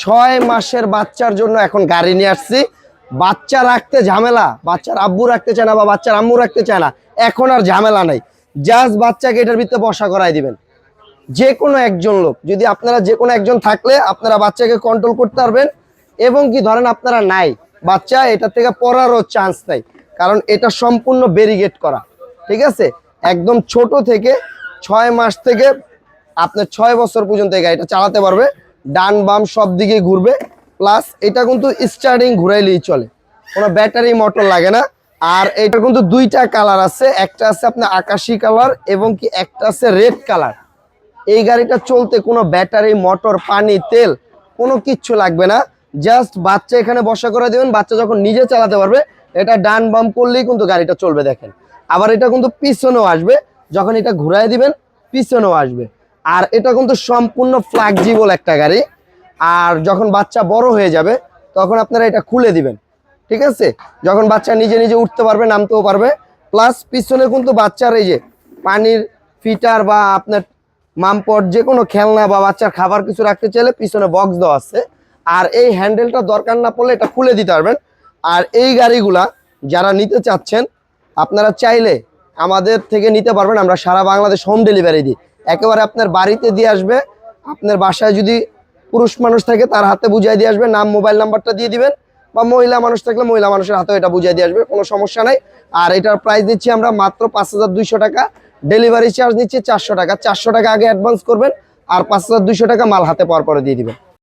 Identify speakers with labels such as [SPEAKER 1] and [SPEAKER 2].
[SPEAKER 1] ছয় মাসের বাচ্চার জন্য এখন গাড়ি নিয়ে আসছি। বাচ্চা রাখতে ঝামেলা, বাচ্চার আব্বু রাখতে চায় না বা বাচ্চার আম্মু রাখতে চায় না, এখন আর ঝামেলা নাই। জাস্ট বাচ্চাকে এটার ভিতরে বসা করাই দিবেন। যে কোনো একজন লোক, যদি আপনারা যে কোনো একজন থাকলে আপনারা বাচ্চাকে কন্ট্রোল করতে পারবেন। এবং কি ধরেন আপনারা নাই, বাচ্চা এটা থেকে পড়ারও চান্স নাই। কারণ এটা সম্পূর্ণ ব্যারিগেট করা, ঠিক আছে? একদম ছোট থেকে ছয় মাস থেকে আপনার ছয় বছর পর্যন্ত এই গাড়িটা চালাতে পারবে। ডান বাম সব দিকে ঘুরবে প্লাস এটা কিন্তু স্টার্টিং ঘুরাইলেই চলে। কোনো ব্যাটারি মোটর লাগে না। আর এটা কিন্তু দুইটা কালার আছে, একটা আছে আপনার আকাশি কালার এবং কি একটা আছে রেড কালার এই গাড়িটা চলতে কোনো ব্যাটারি মোটর পানি, তেল কোনো কিচ্ছু লাগবে না। জাস্ট বাচ্চা এখানে বসা করে দেবেন, বাচ্চা যখন নিজে চালাতে পারবে, এটা ডান বাম করলেই কিন্তু গাড়িটা চলবে দেখেন। আবার এটা কিন্তু পিছনেও আসবে, যখন এটা ঘুরাই দিবেন, পিছনেও আসবে। আর এটা কিন্তু সম্পূর্ণ ফ্লেক্সিবল একটা গাড়ি। আর যখন বাচ্চা বড় হয়ে যাবে, তখন আপনারা এটা খুলে দিবেন। ঠিক আছে? যখন বাচ্চা নিজে নিজে উঠতে পারবে, নামতেও পারবে। প্লাস পিছনে কিন্তু বাচ্চার এই যে পানির ফিটার বা আপনার মামপট যে কোনো খেলনা বা বাচ্চার খাবার কিছু রাখতে চাইলে পিছনে বক্স দেওয়া আছে। আর এই হ্যান্ডেলটা দরকার না পড়লে এটা খুলে দিতে পারবেন। আর এই গাড়িগুলা যারা নিতে চাচ্ছেন, আপনারা চাইলে আমাদের থেকে নিতে পারবেন। আমরা সারা বাংলাদেশ হোম ডেলিভারি দিই। একেবারে আপনার বাড়িতে দিয়ে আসবে। আপনার বাসায় যদি পুরুষ মানুষ থাকে, তার হাতে বুঝিয়ে দিয়ে আসবে, নাম, মোবাইল নাম্বারটা দিয়ে দিবেন। বা মহিলা মানুষ থাকলে মহিলা মানুষের হাতেও এটা বুঝিয়ে দিয়ে আসবে, কোনো সমস্যা নাই। আর এটার প্রাইস দিচ্ছি আমরা মাত্র পাঁচ হাজার দুইশো টাকা। ডেলিভারি চার্জ নিচ্ছি চারশো টাকা। চারশো টাকা আগে অ্যাডভান্স করবেন, আর পাঁচ হাজার দুইশো টাকা মাল হাতে পাওয়ার পরে দিয়ে দিবেন।